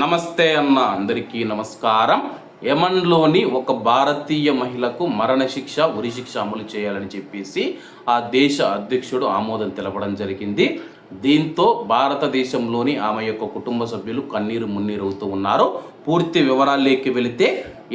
నమస్తే అన్న అందరికీ నమస్కారం. యమన్లోని ఒక భారతీయ మహిళకు మరణశిక్ష ఉరిశిక్ష అమలు చేయాలని చెప్పేసి ఆ దేశ అధ్యక్షుడు ఆమోదం తెలపడం జరిగింది. దీంతో భారతదేశంలోని ఆమె యొక్క కుటుంబ సభ్యులు కన్నీరు మున్నీరవుతూ ఉన్నారు. పూర్తి వివరాల్లోకి వెళితే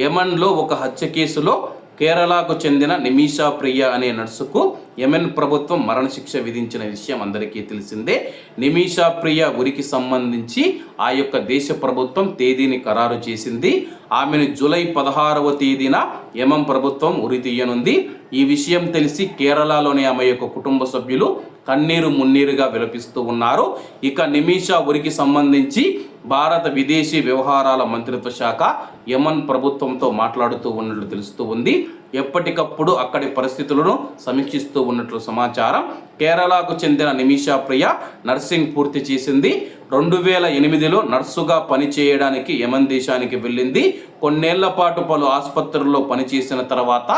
యమన్లో ఒక హత్య కేసులో కేరళకు చెందిన నిమిషా ప్రియ అనే నర్సుకు యెమెన్ ప్రభుత్వం మరణశిక్ష విధించిన విషయం అందరికీ తెలిసిందే. నిమిషా ప్రియ ఉరికి సంబంధించి ఆ యొక్క దేశ ప్రభుత్వం తేదీని ఖరారు చేసింది. ఆమెను జూలై పదహారవ తేదీన యమం ప్రభుత్వం ఉరి తీయనుంది. ఈ విషయం తెలిసి కేరళలోని ఆమె యొక్క కుటుంబ సభ్యులు కన్నీరు మున్నీరుగా విలపిస్తూ ఉన్నారు. ఇక నిమిషా ఉరికి సంబంధించి భారత విదేశీ వ్యవహారాల మంత్రిత్వ శాఖ యమన్ ప్రభుత్వంతో మాట్లాడుతూ ఉన్నట్లు తెలుస్తూ ఉంది. ఎప్పటికప్పుడు అక్కడి పరిస్థితులను సమీక్షిస్తూ ఉన్నట్లు సమాచారం. కేరళకు చెందిన నిమిషా ప్రియ నర్సింగ్ పూర్తి చేసింది. రెండు వేల ఎనిమిదిలో నర్సుగా పనిచేయడానికి యమన్ దేశానికి వెళ్ళింది. కొన్నేళ్ళ పాటు పలు ఆసుపత్రుల్లో పనిచేసిన తర్వాత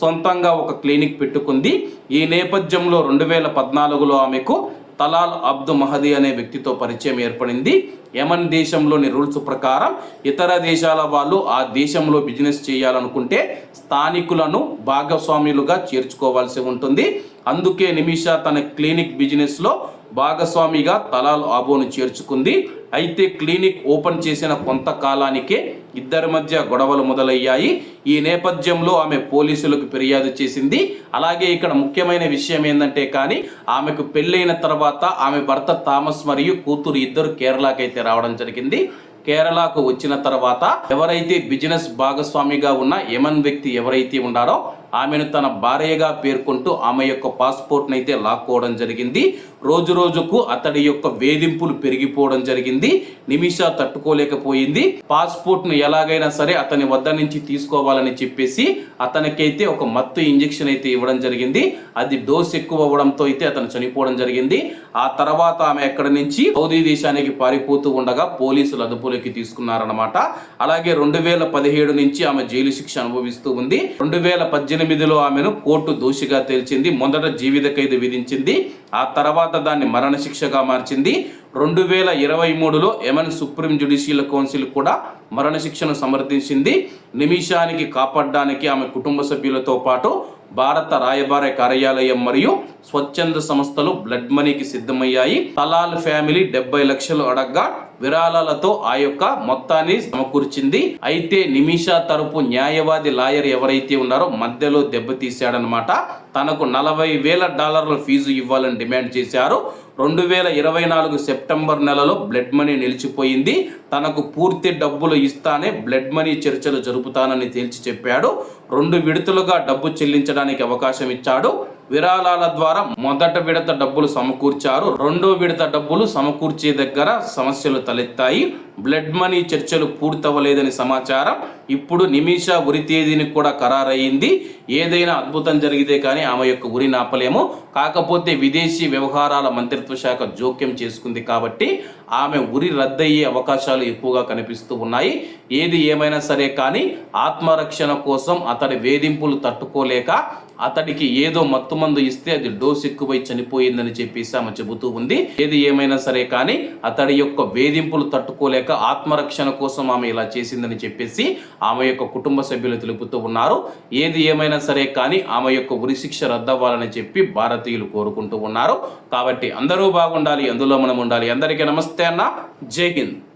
సొంతంగా ఒక క్లినిక్ పెట్టుకుంది. ఈ నేపథ్యంలో రెండు వేల పద్నాలుగులో ఆమెకు తలాల్ అబ్దు మహదీ అనే వ్యక్తితో పరిచయం ఏర్పడింది. యమన్ దేశంలోని రూల్స్ ప్రకారం ఇతర దేశాల వాళ్ళు ఆ దేశంలో బిజినెస్ చేయాలనుకుంటే స్థానికులను భాగస్వాములుగా చేర్చుకోవాల్సి ఉంటుంది. అందుకే నిమిషా తన క్లినిక్ బిజినెస్లో భాగస్వామిగా తలాల్ ఆబోను చేర్చుకుంది. అయితే క్లినిక్ ఓపెన్ చేసిన కొంతకాలానికే ఇద్దరి మధ్య గొడవలు మొదలయ్యాయి. ఈ నేపథ్యంలో ఆమె పోలీసులకు ఫిర్యాదు చేసింది. అలాగే ఇక్కడ ముఖ్యమైన విషయం ఏంటంటే కానీ ఆమెకు పెళ్ళైన తర్వాత ఆమె భర్త థామస్ మరియు కూతురు ఇద్దరు కేరళకైతే రావడం జరిగింది. కేరళకు వచ్చిన తర్వాత ఎవరైతే బిజినెస్ భాగస్వామిగా ఉన్న యమన్ వ్యక్తి ఎవరైతే ఉన్నారో ఆమెను తన భార్యగా పేర్కొంటూ ఆమె యొక్క పాస్పోర్ట్ని అయితే లాక్కోవడం జరిగింది. రోజు రోజుకు అతడి యొక్క వేధింపులు పెరిగిపోవడం జరిగింది. నిమిష తట్టుకోలేకపోయింది. పాస్పోర్ట్ను ఎలాగైనా సరే అతని వద్ద నుంచి తీసుకోవాలని చెప్పేసి అతనికైతే ఒక మత్తు ఇంజెక్షన్ అయితే ఇవ్వడం జరిగింది. అది డోస్ ఎక్కువ అవ్వడంతో అయితే అతను చనిపోవడం జరిగింది. ఆ తర్వాత ఆమె ఎక్కడి నుంచి సౌదీ దేశానికి పారిపోతూ ఉండగా పోలీసులు అదుపులోకి తీసుకున్నారన్నమాట. అలాగే రెండు వేల పదిహేడు నుంచి ఆమె జైలు శిక్ష అనుభవిస్తూ ఉంది. రెండు వేల పద్దెనిమిది పద్దెనిమిదిలో ఆమెను కోర్టు దోషిగా తేల్చింది. మొదట జీవిత ఖైదు విధించింది. ఆ తర్వాత దాన్ని మరణశిక్షగా మార్చింది. రెండు వేల ఇరవై మూడులో యమన్ సుప్రీం జ్యుడిషియల్ కౌన్సిల్ కూడా మరణశిక్షను సమర్థించింది. నిమిషానికి కాపాడడానికి ఆమె కుటుంబ సభ్యులతో పాటు భారత రాయబార కార్యాలయం మరియు స్వచ్ఛంద సంస్థలు బ్లడ్ మనీకి సిద్ధమయ్యాయి. తలాల్ ఫ్యామిలీ డెబ్బై లక్షలు అడగ్గా విరాళాలతో ఆ యొక్క మొత్తాన్ని సమకూర్చింది. అయితే నిమిషా తరపు న్యాయవాది లాయర్ ఎవరైతే ఉన్నారో మధ్యలో దెబ్బతీశాడనమాట తనకు నలభై వేల డాలర్ల ఫీజు ఇవ్వాలని డిమాండ్ చేశారు. రెండు వేల ఇరవై నాలుగు సెప్టెంబర్ నెలలో బ్లడ్ మనీ నిలిచిపోయింది. తనకు పూర్తి డబ్బులు ఇస్తానే బ్లడ్ మనీ చర్చలు జరుపుతానని తేల్చి చెప్పాడు. రెండు విడతలుగా డబ్బు చెల్లించడానికి అవకాశం ఇచ్చాడు. విరాళాల ద్వారా మొదట విడత డబ్బులు సమకూర్చారు. రెండో విడత డబ్బులు సమకూర్చే దగ్గర సమస్యలు తలెత్తాయి. బ్లడ్ మనీ చర్చలు పూర్తవ్వలేదని సమాచారం. ఇప్పుడు నిమిష ఉరి తేదీని కూడా ఖరారయ్యింది. ఏదైనా అద్భుతం జరిగితే కానీ ఆమె యొక్క ఉరి నాపలేము. కాకపోతే విదేశీ వ్యవహారాల మంత్రిత్వ శాఖ జోక్యం చేసుకుంది కాబట్టి ఆమె ఉరి రద్దయ్యే అవకాశాలు ఎక్కువగా కనిపిస్తూ ఉన్నాయి. ఏది ఏమైనా సరే కానీ ఆత్మరక్షణ కోసం అతడి వేధింపులు తట్టుకోలేక అతడికి ఏదో మత్తుమందు ఇస్తే అది డోస్ ఎక్కువై చనిపోయిందని చెప్పేసి ఆమె చెబుతూ ఉంది. ఏది ఏమైనా సరే కానీ అతడి యొక్క వేధింపులు తట్టుకోలేక ఆత్మరక్షణ కోసం ఆమె ఇలా చేసిందని చెప్పేసి ఆమె యొక్క కుటుంబ సభ్యులు తెలుపుతూ ఉన్నారు. ఏది ఏమైనా సరే కానీ ఆమె యొక్క ఉరిశిక్ష రద్దవ్వాలని చెప్పి భారతీయులు కోరుకుంటూ ఉన్నారు. కాబట్టి అందరూ బాగుండాలి అందులో మనం ఉండాలి. అందరికీ నమస్తే అన్న. జై హింద్.